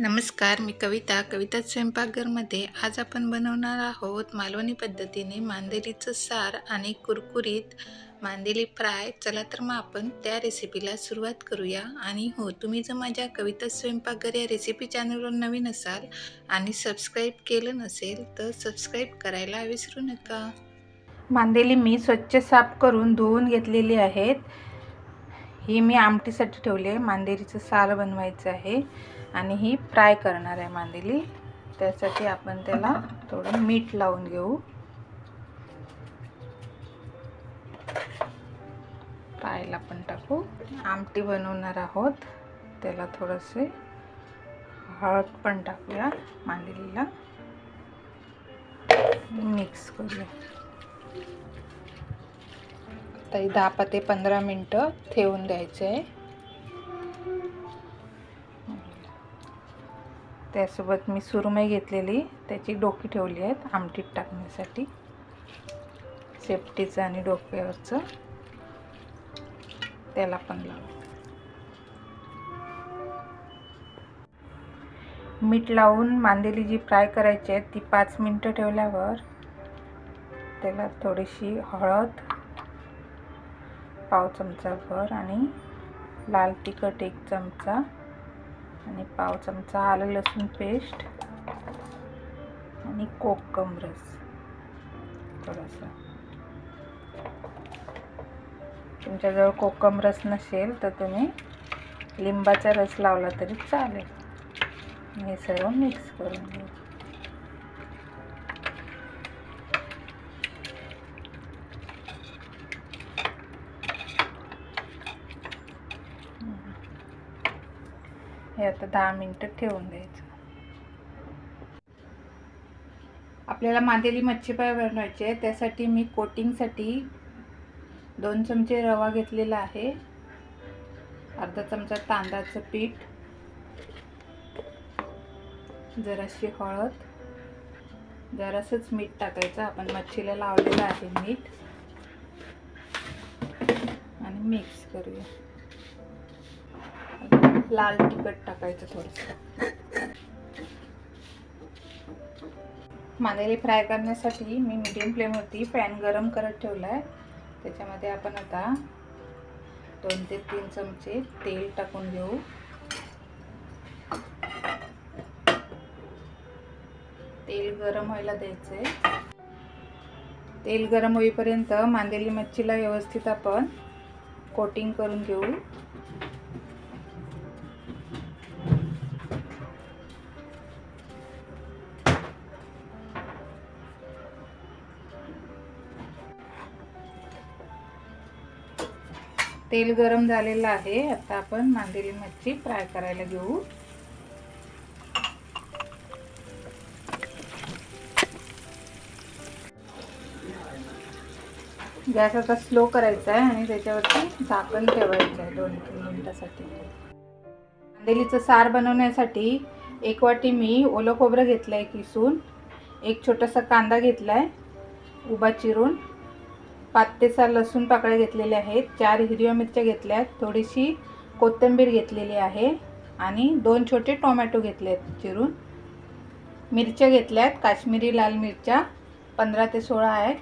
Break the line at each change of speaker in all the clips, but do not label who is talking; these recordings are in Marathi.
नमस्कार मी कविता. कविता स्वयंपाकघरमध्ये आज आपण बनवणार आहोत मालवणी पद्धतीने मांदेलीचं सार आणि कुरकुरीत मांदेली फ्राय. चला तर मग आपण त्या रेसिपीला सुरुवात करूया. आणि हो तुम्ही जर माझ्या कविता स्वयंपाकघर या रेसिपी चॅनलवर नवीन असाल आणि सबस्क्राईब केलं नसेल तर सबस्क्राईब करायला विसरू नका. मांदेली मी स्वच्छ साफ करून धुवून घेतलेली आहेत. ही मी आमटीसाठी ठेवली आहे. मांदेलीचं सार बनवायचं आहे. आणि ही फ्राय करणार आहे मांदेली. त्यासाठी आपण त्याला थोडं मीठ लावून घेऊ. फ्रायला पण टाकू. आमटी बनवणार आहोत. त्याला थोडंसे हळद पण टाकूया मांदेलीला. मिक्स करूया. आता दहा ते पंधरा मिनटं ठेवून द्यायचं आहे. त्यासोबत मी सुरमई घेतलेली. त्याची डोकी ठेवली आहेत आमटीत टाकण्यासाठी. सेफ्टीचं आणि डोक्यावरचं. त्याला पण लाव. मीठ लावून मांदेली जी फ्राय करायची आहे ती पाच मिनटं ठेवल्यावर त्याला थोडीशी हळद पाव चमचा भर आणि लाल तिखट एक चमचा आणि पाव चमचा आलं लसूण पेस्ट आणि कोकम रस. थोडासा. तुमच्याजवळ कोकम रस नसेल तर तुम्ही लिंबाचा रस लावला तरी चालेल. हे सर्व मिक्स करून घेऊ हे आता दहा मिनटं ठेवून द्यायचं. आपल्याला मांदेली मच्छी पाय बनवायची आहे त्यासाठी मी कोटिंगसाठी दोन चमचे रवा घेतलेला आहे. अर्धा चमचा तांदळाचं पीठ. जराशी हळद. जरासंच मीठ टाकायचं. आपण मच्छीला लावलेलं आहे मीठ. आणि मिक्स करूया. लाल तिखट टाकायचं थोडंसं. मांदेली फ्राय करण्यासाठी मी मिडियम फ्लेमवरती पॅन गरम करत ठेवला आहे त्याच्यामध्ये आपण आता दोन ते तीन चमचे तेल टाकून घेऊ. तेल गरम व्हायला द्यायचं आहे तेल गरम होईपर्यंत मांदेली मच्छीला व्यवस्थित आपण कोटिंग करून घेऊ. तेल गरम झालेलं आहे. आता आपण मांदेली मच्छी फ्राय करायला घेऊ. गॅस आता स्लो करायचा आहे आणि त्याच्यावरती झाकण ठेवायचं आहे दोन तीन मिनिटासाठी. मांदेलीचं सार बनवण्यासाठी एक वाटी मी ओलं खोबरं घेतलं आहे किसून. एक छोटासा कांदा घेतला आहे उभा चिरून. पाच ते सहा लसूण पाकळ्या घेतलेल्या आहेत. चार हिरव्या मिरच्या घेतल्या आहेत थोडीशी कोथिंबीर घेतलेली आहे आणि दोन छोटे टोमॅटो घेतले आहेत चिरून. मिरच्या घेतल्या आहेत काश्मीरी लाल मिरच्या पंधरा ते सोळा आहेत.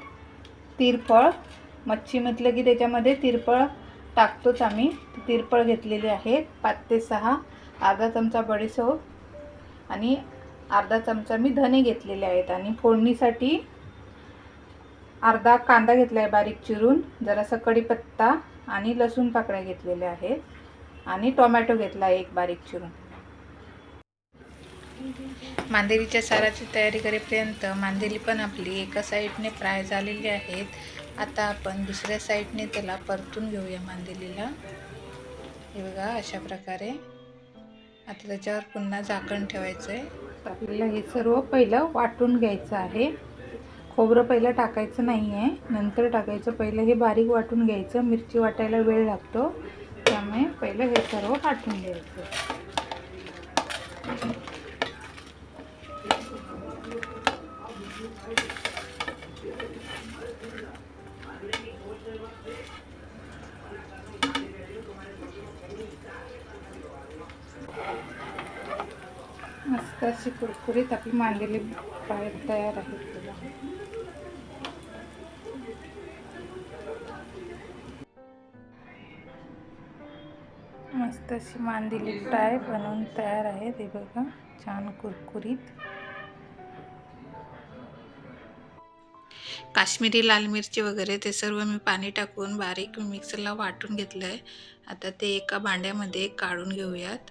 तिरफळ मच्छी म्हटलं की त्याच्यामध्ये तिरफळ टाकतोच आम्ही. तिरफळ घेतलेली आहे. पाच ते सहा अर्धा चमचा बडीसोप आणि अर्धा चमचा मी धने घेतलेले आहेत. आणि फोडणीसाठी अर्धा कांदा घेतला आहे बारीक चिरून जरासा कढीपत्ता आणि लसूण पाकळ्या घेतलेल्या आहेत. आणि टोमॅटो घेतला आहे एक बारीक चिरून. मांदेलीच्या साराची तयारी करेपर्यंत मांदेली पण आपली एका साईडने फ्राय झालेली आहेत. आता आपण दुसऱ्या साईडने त्याला परतून घेऊया मांदेलीला. हे बघा अशा प्रकारे. आता त्याच्यावर पुन्हा झाकण ठेवायचं आहे आपल्याला हे सर्व पहिलं वाटून घ्यायचं आहे. खोबरं पहिलं टाकायचं नाही आहे नंतर टाकायचं पहिलं हे बारीक वाटून घ्यायचं. मिरची वाटायला वेळ लागतो. त्यामुळे पहिलं हे सर्व वाटून घ्यायचं. मस्त अशी कुरकुरीत आपली मांडलेली पाय तयार आहेत तुला तशी मांदिली मांदेली फ्राय बनवून तयार आहे. ते बघा छान कुरकुरीत. काश्मीरी लाल मिरची वगैरे ते सर्व मी पाणी टाकून बारीक मिक्सरला वाटून घेतलं आहे आता ते एका भांड्यामध्ये काढून घेऊयात.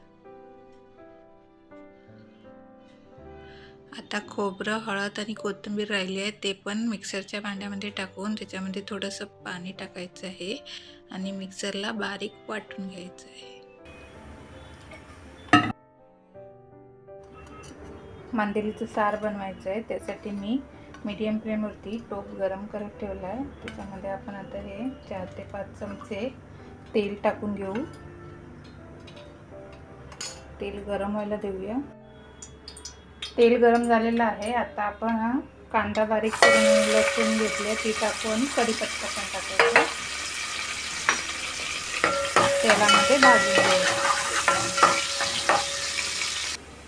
आता खोबरं हळद आणि कोथिंबीर राहिली आहे ते पण मिक्सरच्या भांड्यामध्ये टाकून त्याच्यामध्ये थोडंसं पाणी टाकायचं आहे आणि मिक्सरला बारीक वाटून घ्यायचं आहे. मांदेलीचं सार बनवायचं आहे. त्यासाठी मी मीडियम फ्लेमवरती टोप गरम करत ठेवला आहे. त्याच्यामध्ये आपण आता हे चार ते पाच चमचे तेल टाकून घेऊ. तेल गरम व्हायला देऊया. तेल गरम झालेलं आहे. आता आपण हा कांदा बारीक करून लसूण घेतले. ती टाकून कढीपत्ता पण टाकायचा. तेलामध्ये भाजून घेऊ.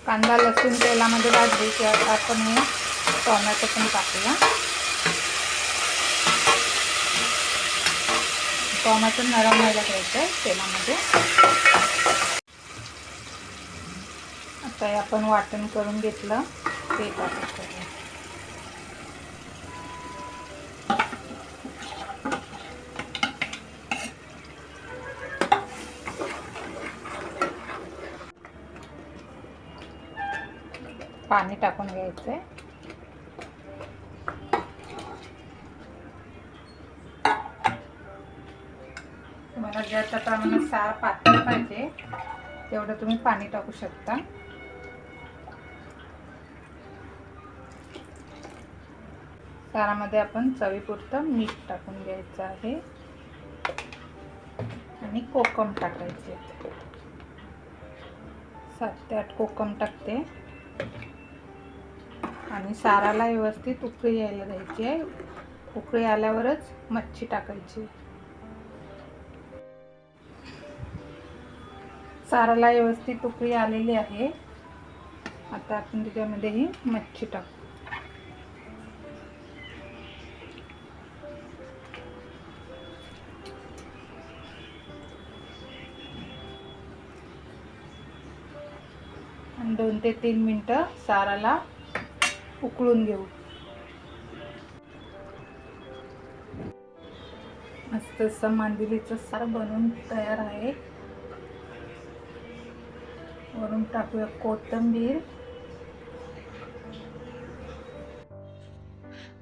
कांदा लसूण तेलामध्ये भाजली की आता आपण हे टोमॅटो पण टाकूया टोमॅटो नरम व्हायला घ्यायचं आहे तेलामध्ये. आता हे आपण वाटण करून घेतलं. ते टाकायचं आहे. पाणी टाकून घ्यायचं आहे तुम्हाला ज्याच्या प्रमाणात सार पातळ पाहिजे तेवढं तुम्ही पाणी टाकू शकता. सारामध्ये आपण चवीपुरतं मीठ टाकून घ्यायचं आहे. आणि कोकम टाकायचे. सात ते आठ कोकम टाकते. आणि साराला व्यवस्थित उकळी यायला द्यायची आहे. उकळी आल्यावरच मच्छी टाकायची. साराला व्यवस्थित उकळी आलेली आहे. आता आपण त्याच्यामध्ये ही मच्छी टाकू. आणि दोन ते तीन मिनटं साराला उकळून घेऊ. मस्त असं मांदिलीचं सार बनवून तयार आहे. वरून टाकूया कोथिंबीर.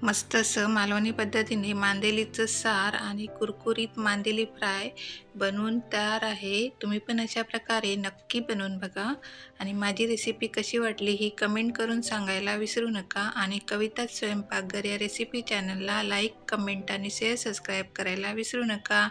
मस्त असं मालवणी पद्धतीने मांदेलीचं सार आणि कुरकुरीत मांदेली फ्राय बनवून तयार आहे. तुम्ही पण अशा प्रकारे नक्की बनवून बघा. आणि माझी रेसिपी कशी वाटली ही कमेंट करून सांगायला विसरू नका. आणि कविता स्वयंपाकघर या रेसिपी चॅनलला लाईक कमेंट आणि शेअर सबस्क्राईब करायला विसरू नका.